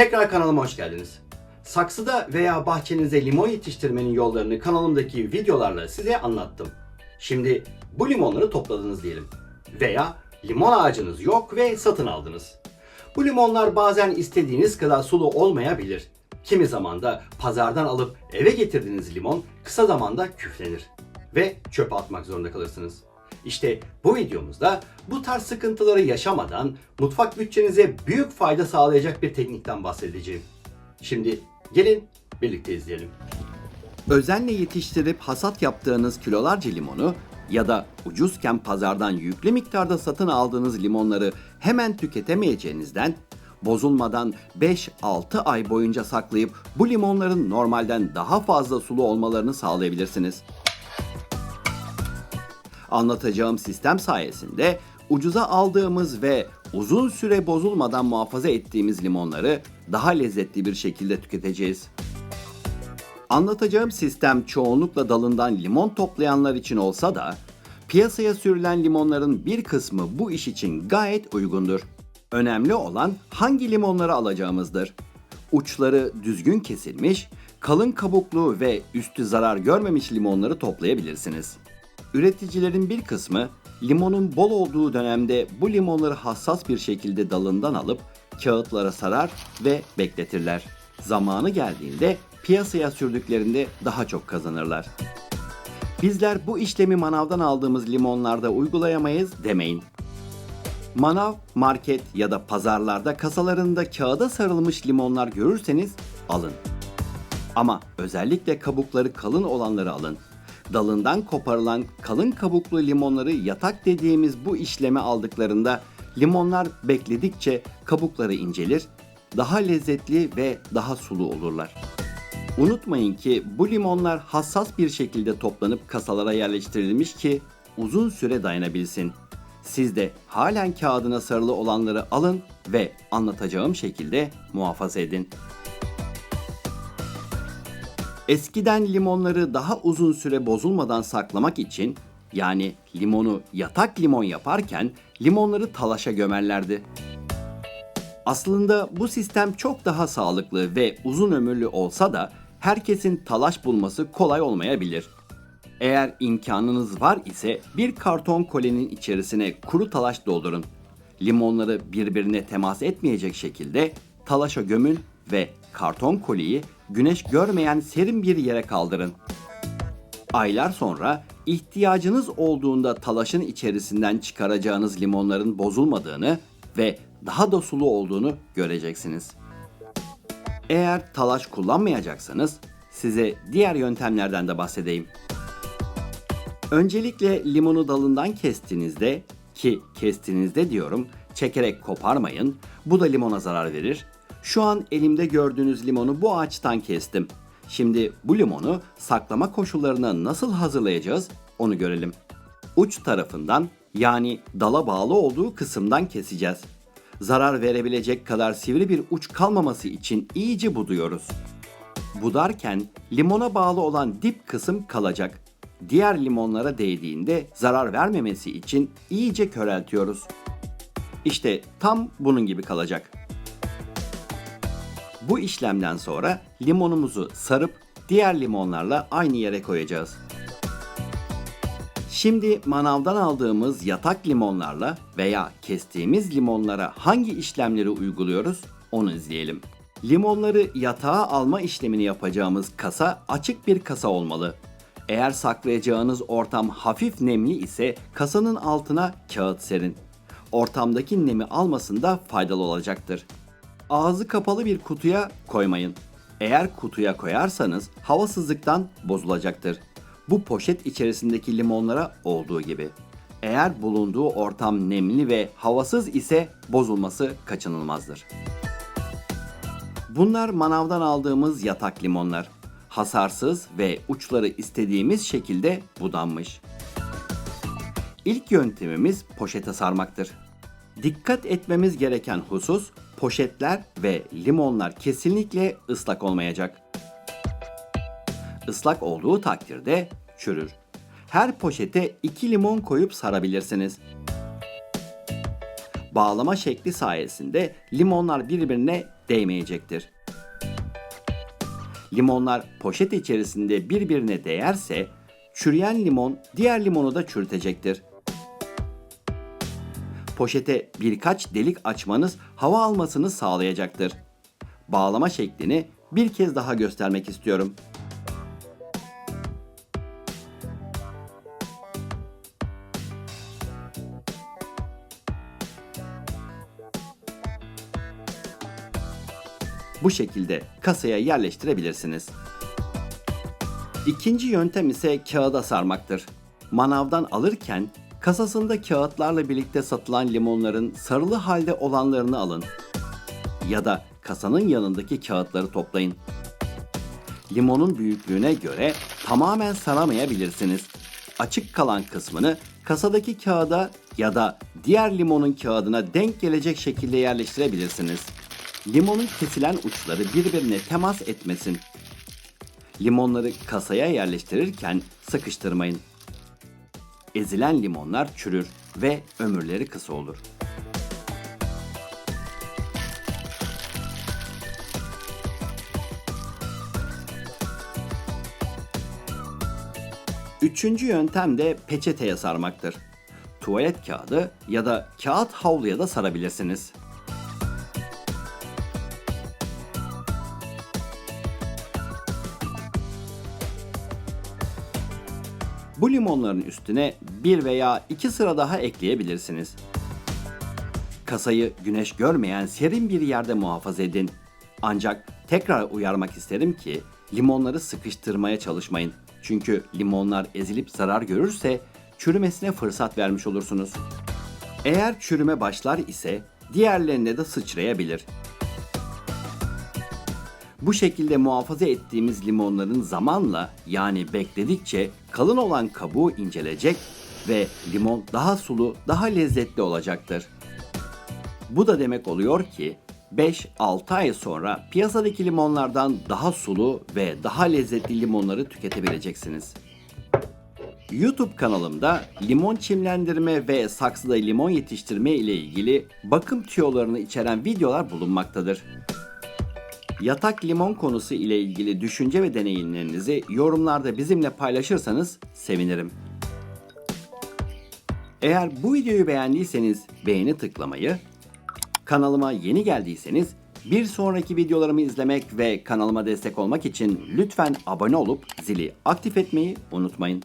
Tekrar kanalıma hoş geldiniz. Saksıda veya bahçenize limon yetiştirmenin yollarını kanalımdaki videolarla size anlattım. Şimdi bu limonları topladınız diyelim. Veya limon ağacınız yok ve satın aldınız. Bu limonlar bazen istediğiniz kadar sulu olmayabilir. Kimi zaman da pazardan alıp eve getirdiğiniz limon kısa zamanda küflenir ve çöpe atmak zorunda kalırsınız. İşte bu videomuzda bu tarz sıkıntıları yaşamadan mutfak bütçenize büyük fayda sağlayacak bir teknikten bahsedeceğim. Şimdi gelin birlikte izleyelim. Özenle yetiştirip hasat yaptığınız kilolarca limonu ya da ucuzken pazardan yüklü miktarda satın aldığınız limonları hemen tüketemeyeceğinizden bozulmadan 5-6 ay boyunca saklayıp bu limonların normalden daha fazla sulu olmalarını sağlayabilirsiniz. Anlatacağım sistem sayesinde ucuza aldığımız ve uzun süre bozulmadan muhafaza ettiğimiz limonları daha lezzetli bir şekilde tüketeceğiz. Anlatacağım sistem çoğunlukla dalından limon toplayanlar için olsa da piyasaya sürülen limonların bir kısmı bu iş için gayet uygundur. Önemli olan hangi limonları alacağımızdır. Uçları düzgün kesilmiş, kalın kabuklu ve üstü zarar görmemiş limonları toplayabilirsiniz. Üreticilerin bir kısmı limonun bol olduğu dönemde bu limonları hassas bir şekilde dalından alıp kağıtlara sarar ve bekletirler. Zamanı geldiğinde piyasaya sürdüklerinde daha çok kazanırlar. Bizler bu işlemi manavdan aldığımız limonlarda uygulayamayız demeyin. Manav, market ya da pazarlarda kasalarında kağıda sarılmış limonlar görürseniz alın. Ama özellikle kabukları kalın olanları alın. Dalından koparılan kalın kabuklu limonları yatak dediğimiz bu işleme aldıklarında limonlar bekledikçe kabukları incelir, daha lezzetli ve daha sulu olurlar. Unutmayın ki bu limonlar hassas bir şekilde toplanıp kasalara yerleştirilmiş ki uzun süre dayanabilsin. Siz de halen kağıdına sarılı olanları alın ve anlatacağım şekilde muhafaza edin. Eskiden limonları daha uzun süre bozulmadan saklamak için yani limonu yatak limon yaparken limonları talaşa gömerlerdi. Aslında bu sistem çok daha sağlıklı ve uzun ömürlü olsa da herkesin talaş bulması kolay olmayabilir. Eğer imkanınız var ise bir karton kolenin içerisine kuru talaş doldurun. Limonları birbirine temas etmeyecek şekilde talaşa gömün ve karton koliyi güneş görmeyen serin bir yere kaldırın. Aylar sonra ihtiyacınız olduğunda talaşın içerisinden çıkaracağınız limonların bozulmadığını ve daha da sulu olduğunu göreceksiniz. Eğer talaş kullanmayacaksanız size diğer yöntemlerden de bahsedeyim. Öncelikle limonu dalından kestiğinizde ki kestiğinizde diyorum çekerek koparmayın. Bu da limona zarar verir. Şu an elimde gördüğünüz limonu bu ağaçtan kestim. Şimdi bu limonu saklama koşullarına nasıl hazırlayacağız onu görelim. Uç tarafından yani dala bağlı olduğu kısımdan keseceğiz. Zarar verebilecek kadar sivri bir uç kalmaması için iyice buduyoruz. Budarken limona bağlı olan dip kısım kalacak. Diğer limonlara değdiğinde zarar vermemesi için iyice köreltiyoruz. İşte tam bunun gibi kalacak. Bu işlemden sonra limonumuzu sarıp diğer limonlarla aynı yere koyacağız. Şimdi manavdan aldığımız yatak limonlarla veya kestiğimiz limonlara hangi işlemleri uyguluyoruz onu izleyelim. Limonları yatağa alma işlemini yapacağımız kasa açık bir kasa olmalı. Eğer saklayacağınız ortam hafif nemli ise kasanın altına kağıt serin. Ortamdaki nemi almasında faydalı olacaktır. Ağzı kapalı bir kutuya koymayın. Eğer kutuya koyarsanız havasızlıktan bozulacaktır. Bu poşet içerisindeki limonlara olduğu gibi. Eğer bulunduğu ortam nemli ve havasız ise bozulması kaçınılmazdır. Bunlar manavdan aldığımız yatak limonlar. Hasarsız ve uçları istediğimiz şekilde budanmış. İlk yöntemimiz poşete sarmaktır. Dikkat etmemiz gereken husus poşetler ve limonlar kesinlikle ıslak olmayacak. Islak olduğu takdirde çürür. Her poşete 2 limon koyup sarabilirsiniz. Bağlama şekli sayesinde limonlar birbirine değmeyecektir. Limonlar poşet içerisinde birbirine değerse çürüyen limon diğer limonu da çürütecektir. Poşete birkaç delik açmanız hava almasını sağlayacaktır. Bağlama şeklini bir kez daha göstermek istiyorum. Bu şekilde kasaya yerleştirebilirsiniz. İkinci yöntem ise kağıda sarmaktır. Manavdan alırken kasasında kağıtlarla birlikte satılan limonların sarılı halde olanlarını alın. Ya da kasanın yanındaki kağıtları toplayın. Limonun büyüklüğüne göre tamamen saramayabilirsiniz. Açık kalan kısmını kasadaki kağıda ya da diğer limonun kağıdına denk gelecek şekilde yerleştirebilirsiniz. Limonun kesilen uçları birbirine temas etmesin. Limonları kasaya yerleştirirken sıkıştırmayın. Ezilen limonlar çürür ve ömürleri kısa olur. Üçüncü yöntem de peçeteye sarmaktır. Tuvalet kağıdı ya da kağıt havluya da sarabilirsiniz. Bu limonların üstüne bir veya iki sıra daha ekleyebilirsiniz. Kasayı güneş görmeyen serin bir yerde muhafaza edin. Ancak tekrar uyarmak isterim ki limonları sıkıştırmaya çalışmayın. Çünkü limonlar ezilip zarar görürse çürümesine fırsat vermiş olursunuz. Eğer çürüme başlar ise diğerlerine de sıçrayabilir. Bu şekilde muhafaza ettiğimiz limonların zamanla yani bekledikçe kalın olan kabuğu incelecek ve limon daha sulu, daha lezzetli olacaktır. Bu da demek oluyor ki 5-6 ay sonra piyasadaki limonlardan daha sulu ve daha lezzetli limonları tüketebileceksiniz. YouTube kanalımda limon çimlendirme ve saksıda limon yetiştirme ile ilgili bakım tüyolarını içeren videolar bulunmaktadır. Yatak limon konusu ile ilgili düşünce ve deneyimlerinizi yorumlarda bizimle paylaşırsanız sevinirim. Eğer bu videoyu beğendiyseniz beğeni tıklamayı, kanalıma yeni geldiyseniz bir sonraki videolarımı izlemek ve kanalıma destek olmak için lütfen abone olup zili aktif etmeyi unutmayın.